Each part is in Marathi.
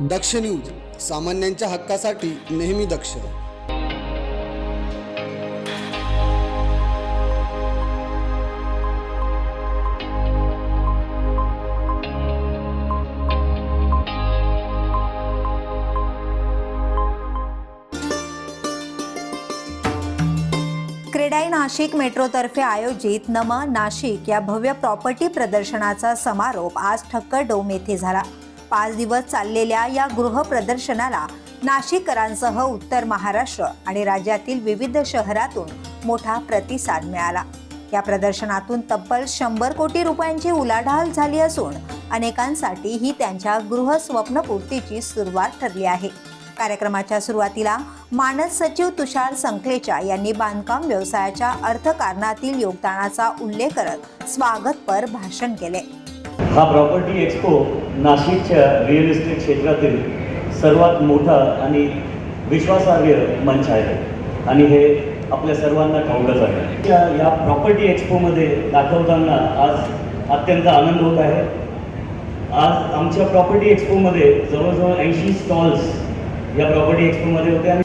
दक्ष न्यूज सामान्यांच्या हक्कासाठी नेहमी दक्ष. क्रेडाई नाशिक मेट्रोतर्फे आयोजित नम नाशिक या भव्य प्रॉपर्टी प्रदर्शनाचा समारोप आज ठक्कर डोम येथे झाला. पाच दिवस चाललेल्या या गृहप्रदर्शनाला नाशिककरांसह उत्तर महाराष्ट्र आणि राज्यातील विविध शहरातून मोठा प्रतिसाद मिळाला. या प्रदर्शनातून तब्बल शंभर कोटी रुपयांची उलाढाल झाली असून अनेकांसाठी ही त्यांच्या गृह स्वप्नपूर्तीची सुरुवात ठरली आहे. कार्यक्रमाच्या सुरुवातीला मानस सचिव तुषार संकलेचा यांनी बांधकाम व्यवसायाच्या अर्थकारणातील योगदानाचा उल्लेख करत स्वागतपर भाषण केले. हा प्रॉपर्टी एक्सपो नाशिकच्या रिअल इस्टेट क्षेत्रातील सर्वात मोठा आणि विश्वासार्ह मंच आहे. आणि हे आपल्या सर्वांना ठाऊकच आहे. या या प्रॉपर्टी एक्सपोमध्ये दाखवताना आज अत्यंत आनंद होत आहे. आज आमच्या प्रॉपर्टी एक्सपोमध्ये जवळजवळ ऐंशी स्टॉल्स या प्रॉपर्टी एक्सपोमध्ये होते आणि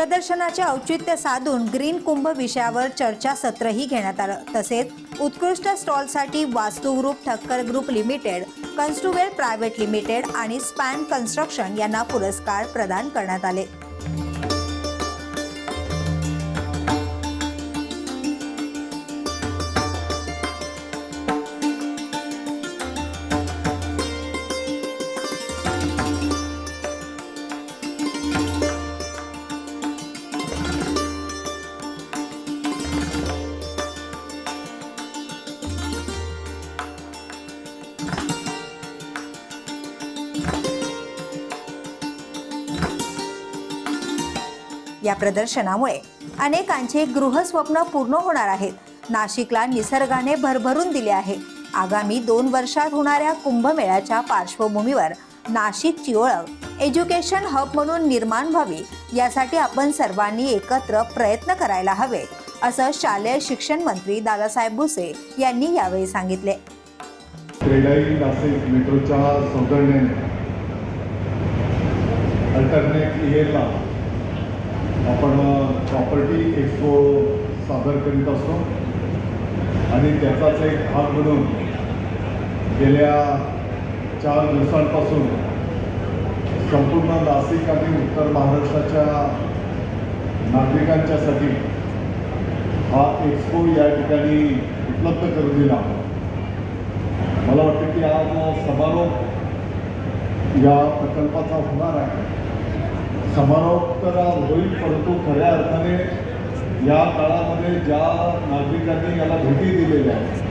प्रदर्शनाचे औचित्य साधून ग्रीन कुंभ विषयावर चर्चासत्रही घेण्यात आलं. तसेच उत्कृष्ट स्टॉलसाठी Vastu group Thakkar group limited कन्स्टुवेल private limited आणि स्पॅन कन्स्ट्रक्शन यांना पुरस्कार प्रदान करण्यात आले. या प्रदर्शनामुळे अनेकांचे गृहस्वप्न पूर्ण होणार आहेत. नाशिकला निसर्गाने भरभरून दिले आहे. आगामी दोन वर्षात होणाऱ्या कुंभमेळ्याच्या पार्श्वभूमीवर नाशिकची ओळख एज्युकेशन हब म्हणून निर्माण व्हावी यासाठी आपण सर्वांनी एकत्र प्रयत्न करायला हवे असं शालेय शिक्षण मंत्री दादासाहेब भुसे यांनी यावेळी सांगितले. मेट्रोच्या अल्टरनेट इयरला आपण प्रॉपर्टी एक्सपो सादर करीत असतो. आणि त्याचाच एक भाग म्हणून गेल्या चार दिवसांपासून संपूर्ण नाशिक आणि उत्तर महाराष्ट्राच्या नागरिकांच्यासाठी हा एक्सपो या ठिकाणी उपलब्ध करून दिला. मला वाटतं की आज समारोप या प्रकल्पाचा होणार आहे. समारोपरा होईल परंतु खऱ्या अर्थाने या काळामध्ये ज्या नागरिकांनी याला भेटी दिलेल्या आहेत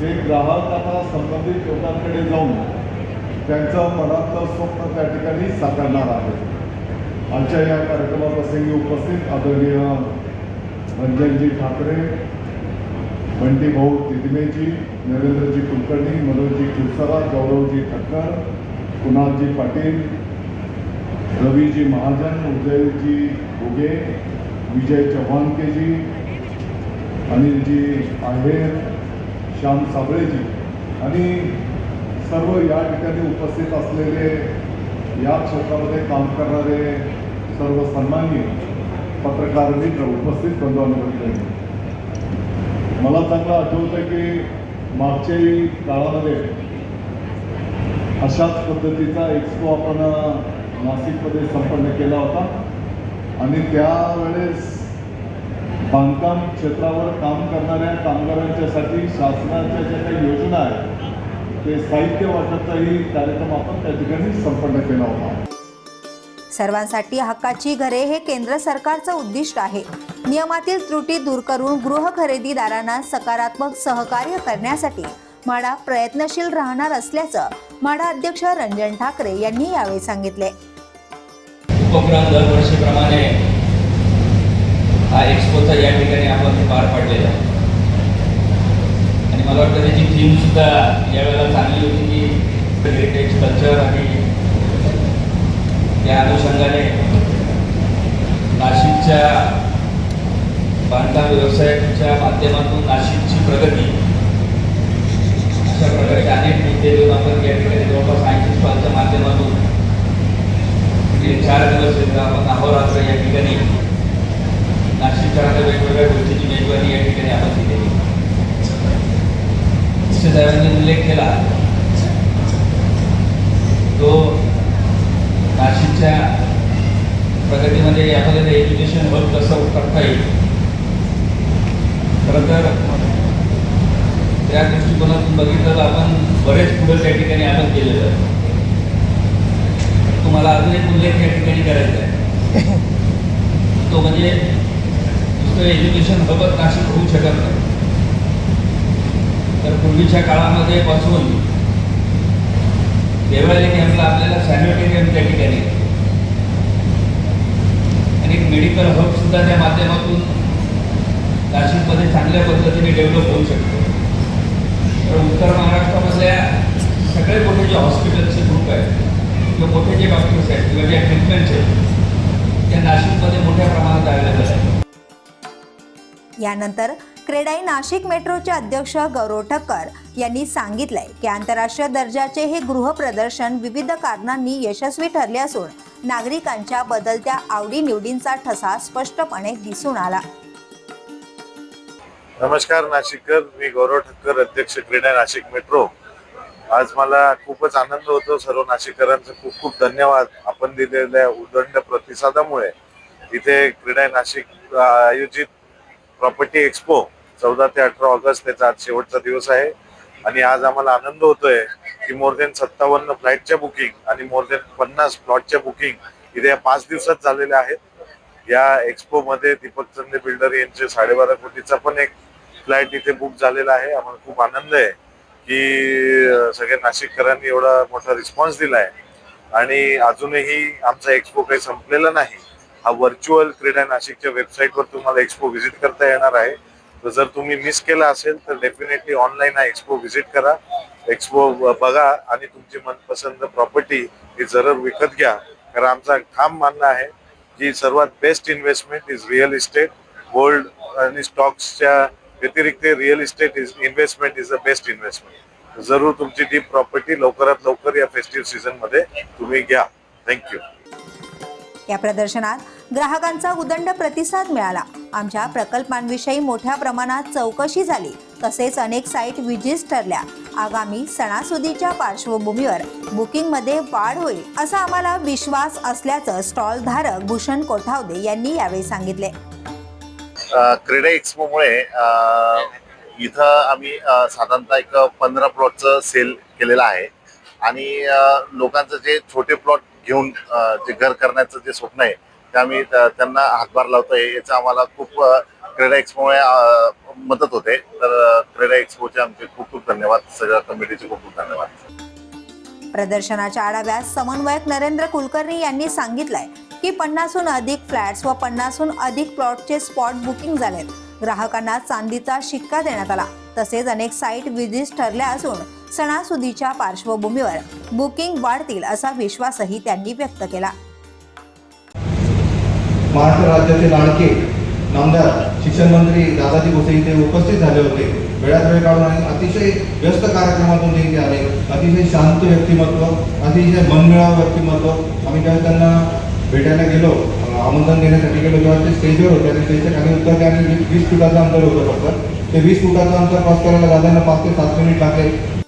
ते ग्राहक आता संबंधित लोकांकडे जाऊन त्यांचं मनातलं स्वप्न त्या ठिकाणी साकारणार आहे आमच्या या कार्यक्रमाप्रसंगी उपस्थित आदरणीय रंजनजी ठाकरे बंटी भाऊ तिदमेजी नरेंद्रजी कुलकर्णी मनोजी कुलसरा गौरवजी ठक्कर कुणालजी पाटील रवीजी महाजन उदयजी घुगे विजय चव्हाणकेजी अनिलजी आहेर श्याम साबळेजी. आणि सर्व या ठिकाणी उपस्थित असलेले या क्षेत्रामध्ये काम करणारे सर्व सन्माननीय पत्रकार मित्र उपस्थित बंधू मला चांगलं आठवतं की मागच्याही काळामध्ये अशाच पद्धतीचा एक्सपो आपण नाशिकमध्ये संपन्न केला होता. आणि त्यावेळेस बांधकाम क्षेत्रावर काम करणाऱ्या कामगारांच्यासाठी शासनाच्या ज्या काही योजना आहेत ते साहित्य वाटपचाही कार्यक्रम आपण त्या ठिकाणी संपन्न केला होता. सर्वांसाठी हक्काची घरे हे केंद्र सरकारचं उद्दिष्ट आहे. नियमातील त्रुटी दूर करून गृह खरेदीदारांना सकारात्मक सहकार्य करण्यासाठी म्हाडा प्रयत्नशील राहणार असल्याचं म्हाडा अध्यक्ष रंजन ठाकरे यांनी यावेळी सांगितले. उपक्रम दरवर्षीप्रमाणे हा एक्सपोचा या ठिकाणी आपण पार पाडलेला आहे. आणि मला वाटतं त्याची थीम सुद्धा यावेळेला चांगली होती की हेरिटेज कल्चर आणि त्या अनुषंगाने नाशिकच्या बांधकाम व्यवसायाच्या माध्यमातून नाशिकची प्रगती अशा प्रकारचे अनेक मुद्दे घेऊन आपण या ठिकाणी जवळपास ऐंशी स्टॉलच्या माध्यमातून गेले चार दिवस आपण अहोरात्र या ठिकाणी नाशिककरांना वेगवेगळ्या गोष्टीची मेजवानी या ठिकाणी आपण दिलेली साहेबांनी उल्लेख केला तो नाशिकच्या प्रगतीमध्ये आपल्याला एज्युकेशन वर्क कसं करता येईल? खरं तर त्या दृष्टिकोनातून बघितलं तर आपण बरेच पुढे त्या ठिकाणी आपण केलेलं आहे. तुम्हाला अजून एक उल्लेख या ठिकाणी करायचा आहे. तो म्हणजे नुसतं एज्युकेशन हबत नाशिक होऊ शकत नाही. तर पूर्वीच्या काळामध्ये पासून देवाळे कॅम्पला आपल्याला सॅनिटोरियम त्या ठिकाणी आणि एक मेडिकल हब सुद्धा त्या माध्यमातून नाशिकमध्ये चांगल्या पद्धतीने डेव्हलप होऊ शकतो. उत्तर महाराष्ट्रामधल्या सगळे मोठे जे हॉस्पिटलचे ग्रुप आहेत. किंवा मोठे जे डॉक्टर्स आहेत किंवा ज्या ट्रीटमेंट्स आहेत त्या नाशिकमध्ये मोठ्या प्रमाणात अवेलेबल आहेत. यानंतर क्रेडाई नाशिक मेट्रोचे अध्यक्ष गौरव ठक्कर यांनी सांगितलंय की आंतरराष्ट्रीय दर्जाचे हे गृहप्रदर्शन विविध कारणांनी यशस्वी ठरले असून नागरिकांच्या बदलत्या आवडीनिवडींचा ठसा स्पष्टपणे दिसून आला. नमस्कार नाशिककर मी गौरव ठक्कर अध्यक्ष क्रीडा नाशिक मेट्रो. आज मला खूपच आनंद होतो सर्व नाशिककरांचे खूप खूप धन्यवाद आपण दिलेल्या उदंड प्रतिसादामुळे. इथे क्रीडा नाशिक आयोजित प्रॉपर्टी एक्सपो चौदा ते अठरा ऑगस्ट त्याचा आज शेवटचा दिवस आहे. आणि आज आम्हाला आनंद होतोय की मोर देन सत्तावन्न फ्लाईटच्या बुकिंग आणि मोर देन पन्नास प्लॉटच्या बुकिंग इथे या पाच दिवसात झालेल्या आहेत. या एक्सपो मध्ये दीपक चंदे बिल्डर यांचे साडेबारा कोटीचा पण एक फ्लॅट इथे बुक झालेला आहे. आम्हाला खूप आनंद आहे की सगळ्या नाशिककरांनी एवढा मोठा रिस्पॉन्स दिला आहे आणि अजूनही आमचा एक्सपो काही संपलेला नाही. हा व्हर्च्युअल क्रीडा नाशिकच्या वेबसाईटवर तुम्हाला एक्सपो व्हिजिट करता येणार आहे. तर जर तुम्ही मिस केला असेल तर डेफिनेटली ऑनलाईन हा एक्सपो व्हिजिट करा. एक्सपो बघा आणि तुमची मनपसंत प्रॉपर्टी ही जरूर विकत घ्या. कारण आमचा ठाम मानणं आहे की सर्वात best investment is real estate gold आणि स्टॉक्सच्या व्यतिरिक्त real estate is investment is the best investment जरूर तुमची डीप प्रॉपर्टी लवकरात लवकर या फेस्टिव्ह सीझनमध्ये तुम्ही घ्या. थँक्यू या प्रदर्शनात ग्राहकांचा उदंड प्रतिसाद मिळाला. आमच्या प्रकल्पांविषयी मोठ्या प्रमाणात चौकशी झाली. तसेच अनेक साईट विजेस ठरल्या. आगामी सणासुदीच्या पार्श्वभूमीवर बुकिंगमध्ये वाढ होईल असा आम्हाला विश्वास असल्याचं स्टॉल धारक भूषण कोठावदे यांनी यावेळी सांगितले. क्रीडा एक्सपोमुळे इथं आम्ही साधारणतः एक पंधरा प्लॉटचं सेल केलेलं आहे. आणि लोकांचं जे छोटे प्लॉट घेऊन जे घर करण्याचं जे स्वप्न आहे ते आम्ही त्यांना हातभार लावतोय. याचा आम्हाला खूप क्रीडा एक्सपोमुळे मदत होते. तर क्रीडा एक्सपोचे आमचे खूप खूप धन्यवाद. सगळ्या कमिटीचे खूप खूप धन्यवाद. प्रदर्शनाच्या आढाव्यात समन्वयक नरेंद्र कुलकर्णी यांनी सांगितलंय की पन्नासहून अधिक फ्लॅट्स व पन्नासहून अधिक प्लॉटचे स्पॉट बुकिंग झाले ग्राहकांना चांदीचा शिक्का देण्यात आला. तसेच अनेक साईट विजिट ठरल्या असून सणासुदीच्या पार्श्वभूमीवर बुकिंग वाढतील असा विश्वासही त्यांनी व्यक्त केला. महाराष्ट्र राज्याचे लाडके नामदार शिक्षण मंत्री दादाजी भुसे इथे उपस्थित झाले होते. वेळात वेळ काढून आणि अतिशय व्यस्त कार्यक्रमातून ते इथे आले. अतिशय शांत व्यक्तिमत्व अतिशय मनमिळाव व्यक्तिमत्व. आम्ही जेव्हा त्यांना भेटायला गेलो आमंत्रण देण्यासाठी गेलो तेव्हा ते स्टेजवर होते आणि स्टेजच्या खाली उतरले आणि वीस- फुटाचं अंतर होतं फक्त. ते वीस फुटाचं अंतर क्रॉस करायला दादांना पाच ते सात मिनिट लागले.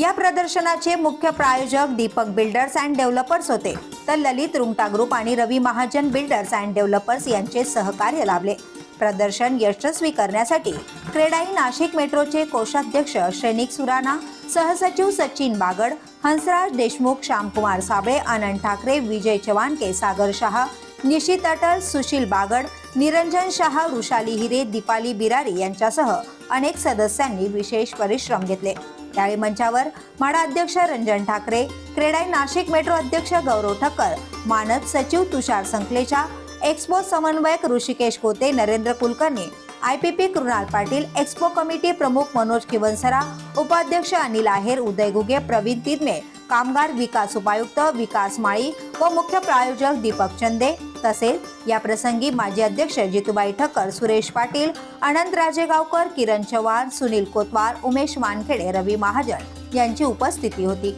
या प्रदर्शनाचे मुख्य प्रायोजक दीपक बिल्डर्स अँड डेव्हलपर्स होते. तर ललित रुंगटा ग्रुप आणि Ravi Mahajan builders and developers यांचे सहकार्य लाभले. प्रदर्शन यशस्वी करण्यासाठी क्रेडाई नाशिक मेट्रोचे कोषाध्यक्ष श्रेनिक सुराणा सहसचिव सचिन बागड हंसराज देशमुख श्यामकुमार साबळे आनंद ठाकरे विजय चव्हाणके सागर शहा निशित अटल सुशील बागड निरंजन शहा वृषाली हिरे दीपाली बिरारी यांच्यासह अनेक सदस्यांनी विशेष परिश्रम घेतले. त्यावेळी मंचावर म्हाडा अध्यक्ष रंजन ठाकरे क्रेडाई नाशिक मेट्रो अध्यक्ष गौरव ठक्कर मानद सचिव तुषार संकलेचा एक्सपो समन्वयक Hrishikesh Kote Narendra Kulkarni I P P Krunal Patil expo committee प्रमुख मनोज किवनसरा उपाध्यक्ष अनिल आहेर उदय घुगे प्रवीण तिदमे कामगार विकास उपायुक्त विकास माळी व मुख्य प्रायोजक दीपक चंदे. तसेच या प्रसंगी माजी अध्यक्ष जितूबाई ठक्कर सुरेश पाटील अनंत राजेगावकर किरण चव्हाण सुनील कोतवार उमेश वानखेडे रवी महाजन यांची उपस्थिती होती.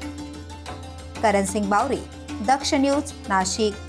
करण सिंग बावरी दक्ष न्यूज नाशिक.